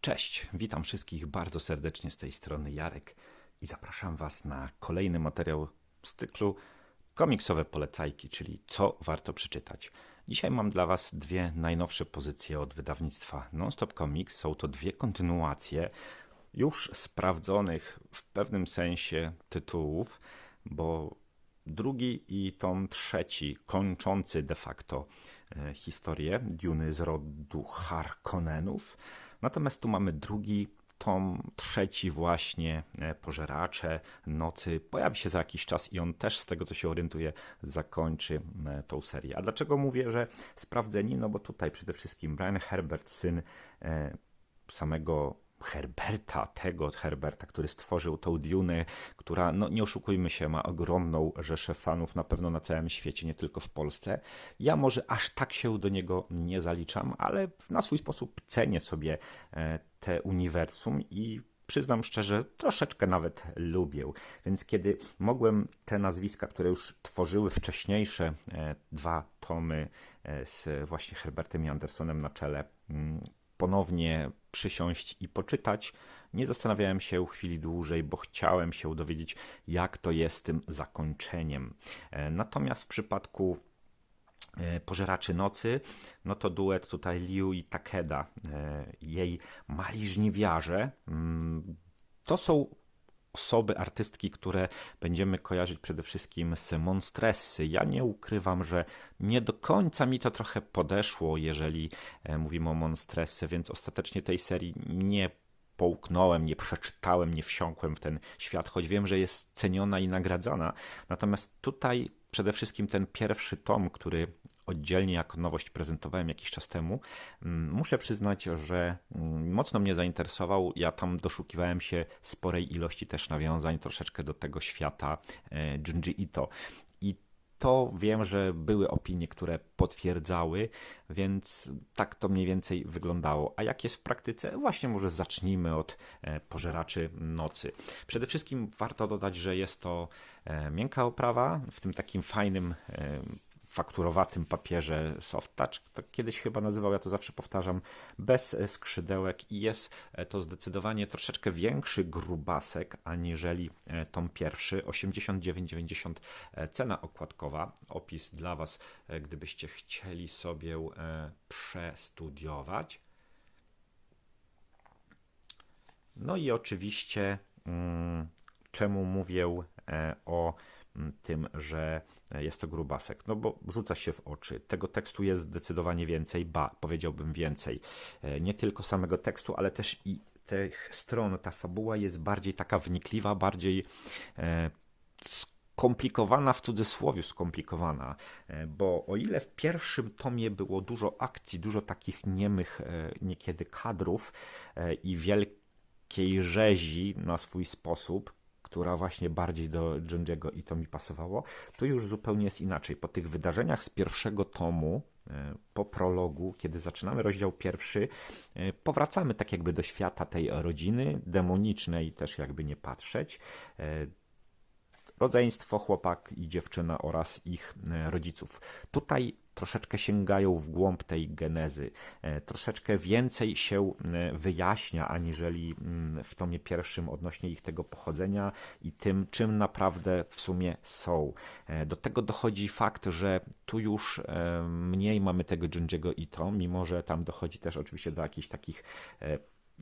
Cześć, witam wszystkich bardzo serdecznie z tej strony Jarek i zapraszam Was na kolejny materiał z cyklu komiksowe polecajki, czyli co warto przeczytać. Dzisiaj mam dla Was dwie najnowsze pozycje od wydawnictwa Nonstop Comics. Są to dwie kontynuacje już sprawdzonych w pewnym sensie tytułów, bo drugi i tom trzeci, kończący de facto e, historię Duny z rodu Harkonnenów. Natomiast tu mamy drugi tom, trzeci właśnie, e, Pożeracze Nocy. Pojawi się za jakiś czas i on też, z tego co się orientuje, zakończy e, tą serię. A dlaczego mówię, że sprawdzeni? No bo tutaj przede wszystkim Brian Herbert, syn samego Herberta, tego Herberta, który stworzył tą Dune, która, no nie oszukujmy się, ma ogromną rzeszę fanów na pewno na całym świecie, nie tylko w Polsce. Ja może aż tak się do niego nie zaliczam, ale na swój sposób cenię sobie e, te uniwersum i przyznam szczerze, troszeczkę nawet lubię. Więc kiedy mogłem te nazwiska, które już tworzyły wcześniejsze e, dwa tomy e, z właśnie Herbertem i Andersonem na czele, mm, ponownie przysiąść i poczytać, nie zastanawiałem się chwili dłużej, bo chciałem się dowiedzieć, jak to jest z tym zakończeniem. E, natomiast w przypadku e, Pożeraczy Nocy, no to duet tutaj Liu i Takeda, e, jej mali żniwiarze, mm, to są osoby, artystki, które będziemy kojarzyć przede wszystkim z Monstressy. Ja nie ukrywam, że nie do końca mi to trochę podeszło, jeżeli e, mówimy o Monstressy, więc ostatecznie tej serii nie połknąłem, nie przeczytałem, nie wsiąkłem w ten świat, choć wiem, że jest ceniona i nagradzana. Natomiast tutaj przede wszystkim ten pierwszy tom, który oddzielnie jako nowość prezentowałem jakiś czas temu. Mm, muszę przyznać, że mm, mocno mnie zainteresował. Ja tam doszukiwałem się sporej ilości też nawiązań troszeczkę do tego świata e, Junji Ito. I to wiem, że były opinie, które potwierdzały, więc tak to mniej więcej wyglądało. A jak jest w praktyce? Właśnie może zacznijmy od e, pożeraczy nocy. Przede wszystkim warto dodać, że jest to e, miękka oprawa w tym takim fajnym fakturowatym papierze soft touch, tak kiedyś chyba nazywał, ja to zawsze powtarzam, bez skrzydełek i jest e, to zdecydowanie troszeczkę większy grubasek aniżeli e, tom pierwszy, 89,90 e, cena okładkowa, opis dla Was, gdybyście chcieli sobie przestudiować. No i oczywiście, mm, czemu mówię o tym, że jest to grubasek. No bo rzuca się w oczy. Tego tekstu jest zdecydowanie więcej, ba, powiedziałbym więcej. E, nie tylko samego tekstu, ale też i tych stron. Ta fabuła jest bardziej taka wnikliwa, bardziej e, skomplikowana, w cudzysłowie skomplikowana, e, bo o ile w pierwszym tomie było dużo akcji, dużo takich niemych niekiedy kadrów i wielkiej rzezi na swój sposób, która właśnie bardziej do Junjiego i to mi pasowało, tu już zupełnie jest inaczej. Po tych wydarzeniach z pierwszego tomu, e, po prologu, kiedy zaczynamy rozdział pierwszy, e, powracamy tak jakby do świata tej rodziny, demonicznej też jakby nie patrzeć. E, rodzeństwo, chłopak i dziewczyna oraz ich rodziców. Tutaj troszeczkę sięgają w głąb tej genezy, e, troszeczkę więcej się e, wyjaśnia, aniżeli mm, w tomie pierwszym odnośnie ich tego pochodzenia i tym, czym naprawdę w sumie są. E, do tego dochodzi fakt, że tu już mniej mamy tego Junjiego Ito, mimo że tam dochodzi też oczywiście do jakichś takich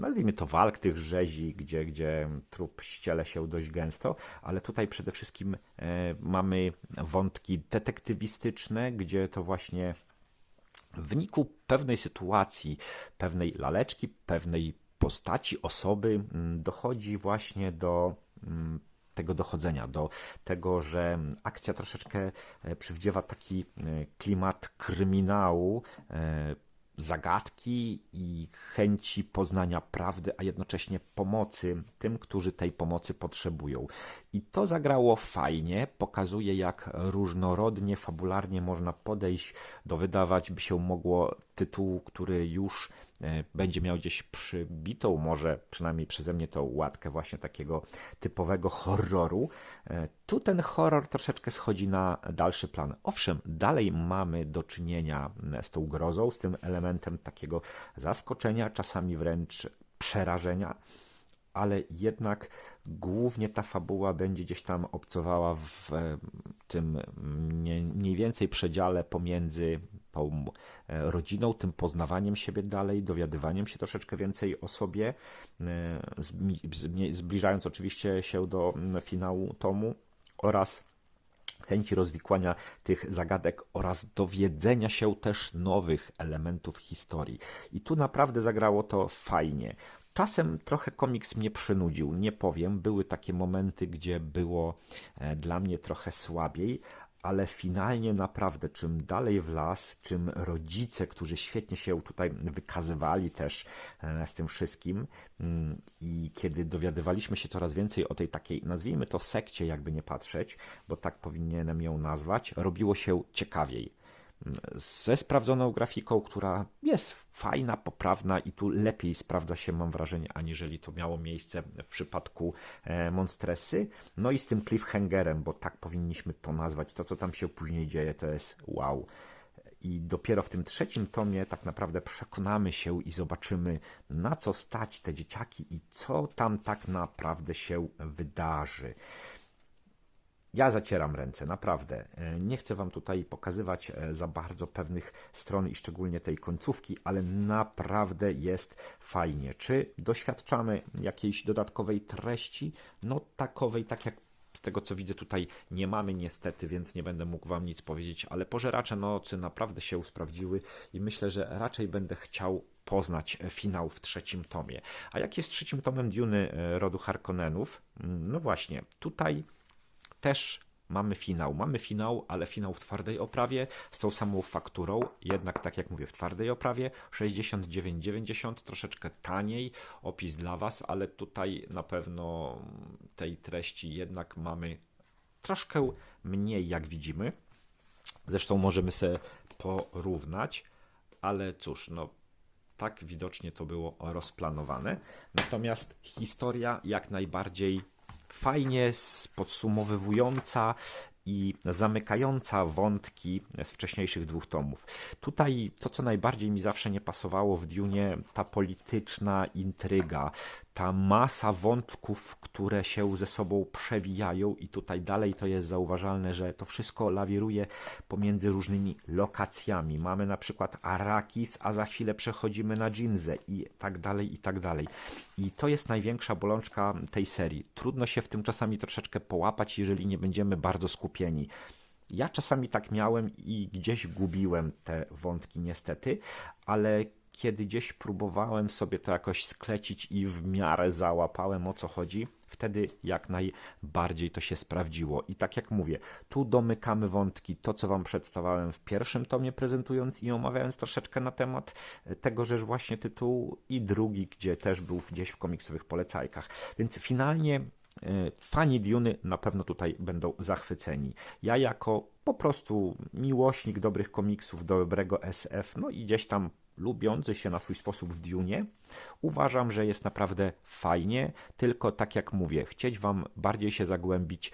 nazwijmy to walk tych rzezi, gdzie, gdzie trup ściele się dość gęsto, ale tutaj przede wszystkim e, mamy wątki detektywistyczne, gdzie to właśnie w wyniku pewnej sytuacji, pewnej laleczki, pewnej postaci, osoby m, dochodzi właśnie do m, tego dochodzenia, do tego, że akcja troszeczkę e, przywdziewa taki e, klimat kryminału, zagadki i chęci poznania prawdy, a jednocześnie pomocy tym, którzy tej pomocy potrzebują. I to zagrało fajnie, pokazuje jak różnorodnie, fabularnie można podejść do wydawać by się mogło tytułu, który już e, będzie miał gdzieś przybitą, może przynajmniej przeze mnie tą łatkę właśnie takiego typowego horroru. E, tu ten horror troszeczkę schodzi na dalszy plan. Owszem, dalej mamy do czynienia z tą grozą, z tym elementem takiego zaskoczenia, czasami wręcz przerażenia, ale jednak głównie ta fabuła będzie gdzieś tam obcowała w e, tym mniej więcej przedziale pomiędzy tą e, rodziną, tym poznawaniem siebie dalej, dowiadywaniem się troszeczkę więcej o sobie, e, zbliżając oczywiście się do finału tomu oraz chęci rozwikłania tych zagadek oraz dowiedzenia się też nowych elementów historii. I tu naprawdę zagrało to fajnie. Czasem trochę komiks mnie przynudził, nie powiem. Były takie momenty, gdzie było e, dla mnie trochę słabiej, ale finalnie naprawdę, czym dalej w las, czym rodzice, którzy świetnie się tutaj wykazywali też e, z tym wszystkim mm, i kiedy dowiadywaliśmy się coraz więcej o tej takiej, nazwijmy to sekcie, jakby nie patrzeć, bo tak powinienem ją nazwać, robiło się ciekawiej ze sprawdzoną grafiką, która jest fajna, poprawna i tu lepiej sprawdza się, mam wrażenie, aniżeli to miało miejsce w przypadku e, Monstresy. No i z tym cliffhangerem, bo tak powinniśmy to nazwać. To, co tam się później dzieje, to jest wow. I dopiero w tym trzecim tomie tak naprawdę przekonamy się i zobaczymy, na co stać te dzieciaki i co tam tak naprawdę się wydarzy. Ja zacieram ręce, naprawdę. E, nie chcę Wam tutaj pokazywać e, za bardzo pewnych stron i szczególnie tej końcówki, ale naprawdę jest fajnie. Czy doświadczamy jakiejś dodatkowej treści? No takowej, tak jak z tego co widzę tutaj nie mamy niestety, więc nie będę mógł Wam nic powiedzieć, ale pożeracze nocy naprawdę się sprawdziły i myślę, że raczej będę chciał poznać finał w trzecim tomie. A jak jest trzecim tomem Duny e, rodu Harkonnenów? Mm, no właśnie, tutaj też mamy finał. Mamy finał, ale finał w twardej oprawie z tą samą fakturą, jednak tak jak mówię, w twardej oprawie 69,90, troszeczkę taniej. Opis dla Was, ale tutaj na pewno tej treści jednak mamy troszkę mniej, jak widzimy. Zresztą możemy sobie porównać, ale cóż, no tak widocznie to było rozplanowane. Natomiast historia jak najbardziej fajnie podsumowywująca i zamykająca wątki z wcześniejszych dwóch tomów. Tutaj to, co najbardziej mi zawsze nie pasowało w Dune, ta polityczna intryga, ta masa wątków, które się ze sobą przewijają i tutaj dalej to jest zauważalne, że to wszystko lawiruje pomiędzy różnymi lokacjami. Mamy na przykład Arakis, a za chwilę przechodzimy na Ginzę i tak dalej, i tak dalej. I to jest największa bolączka tej serii. Trudno się w tym czasami troszeczkę połapać, jeżeli nie będziemy bardzo skupieni. Ja czasami tak miałem i gdzieś gubiłem te wątki niestety, ale kiedy gdzieś próbowałem sobie to jakoś sklecić i w miarę załapałem o co chodzi, wtedy jak najbardziej to się sprawdziło. I tak jak mówię, tu domykamy wątki, to co Wam przedstawiałem w pierwszym tomie, prezentując i omawiając troszeczkę na temat tego, że właśnie tytuł, i drugi, gdzie też był gdzieś w komiksowych polecajkach. Więc finalnie e, fani Duny na pewno tutaj będą zachwyceni. Ja jako po prostu miłośnik dobrych komiksów, dobrego SF, no i gdzieś tam lubiący się na swój sposób w Dune. Uważam, że jest naprawdę fajnie, tylko tak jak mówię, chcieć Wam bardziej się zagłębić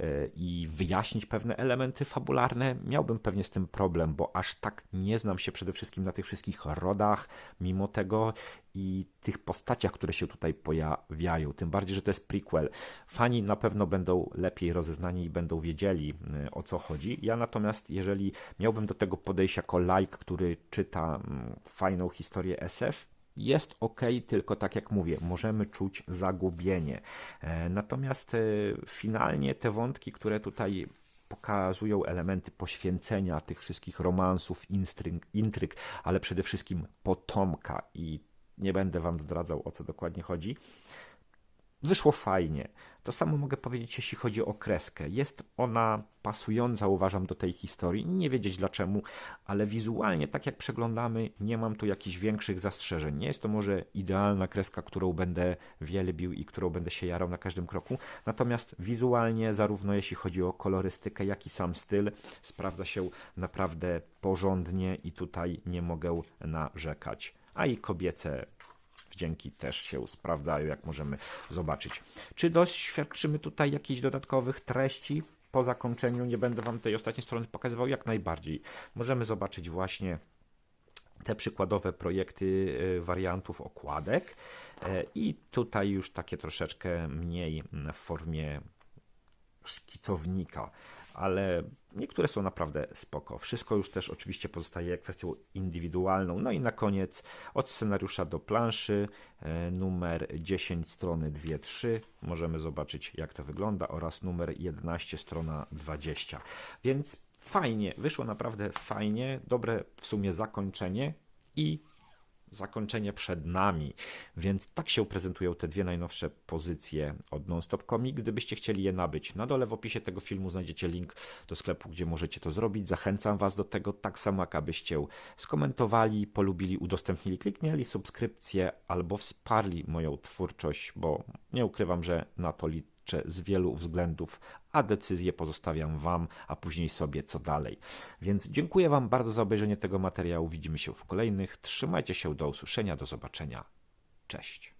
E, i wyjaśnić pewne elementy fabularne, miałbym pewnie z tym problem, bo aż tak nie znam się przede wszystkim na tych wszystkich rodach, mimo tego i tych postaciach, które się tutaj pojawiają. Tym bardziej, że to jest prequel. Fani na pewno będą lepiej rozeznani i będą wiedzieli e, o co chodzi. Ja natomiast, jeżeli miałbym do tego podejść jako like, który czyta mm, fajną historię SF, jest ok, tylko tak jak mówię, możemy czuć zagubienie. E, natomiast e, finalnie te wątki, które tutaj pokazują elementy poświęcenia tych wszystkich romansów, intryg, ale przede wszystkim potomka i nie będę wam zdradzał o co dokładnie chodzi. Wyszło fajnie. To samo mogę powiedzieć, jeśli chodzi o kreskę. Jest ona pasująca, uważam, do tej historii. Nie wiedzieć dlaczego, ale wizualnie, tak jak przeglądamy, nie mam tu jakichś większych zastrzeżeń. Nie jest to może idealna kreska, którą będę wielbił i którą będę się jarał na każdym kroku. Natomiast wizualnie, zarówno jeśli chodzi o kolorystykę, jak i sam styl, sprawdza się naprawdę porządnie i tutaj nie mogę narzekać. A i kobiece wdzięki też się sprawdzają, jak możemy zobaczyć. Czy doświadczymy tutaj jakichś dodatkowych treści? Po zakończeniu nie będę Wam tej ostatniej strony pokazywał, jak najbardziej. Możemy zobaczyć właśnie te przykładowe projekty e, wariantów okładek e, i tutaj już takie troszeczkę mniej mm, w formie szkicownika, ale niektóre są naprawdę spoko. Wszystko już też oczywiście pozostaje kwestią indywidualną. No i na koniec od scenariusza do planszy e, numer 10 strony 2-3 możemy zobaczyć jak to wygląda oraz numer 11 strona 20. Więc fajnie, wyszło naprawdę fajnie, dobre w sumie zakończenie i zakończenie przed nami. Więc tak się prezentują te dwie najnowsze pozycje od Nonstop Comic. Gdybyście chcieli je nabyć, na dole w opisie tego filmu znajdziecie link do sklepu, gdzie możecie to zrobić. Zachęcam Was do tego, tak samo jak abyście skomentowali, polubili, udostępnili, kliknęli subskrypcję albo wsparli moją twórczość, bo nie ukrywam, że na to liczę z wielu względów, a decyzję pozostawiam Wam, a później sobie co dalej. Więc dziękuję Wam bardzo za obejrzenie tego materiału. Widzimy się w kolejnych. Trzymajcie się, do usłyszenia, do zobaczenia. Cześć.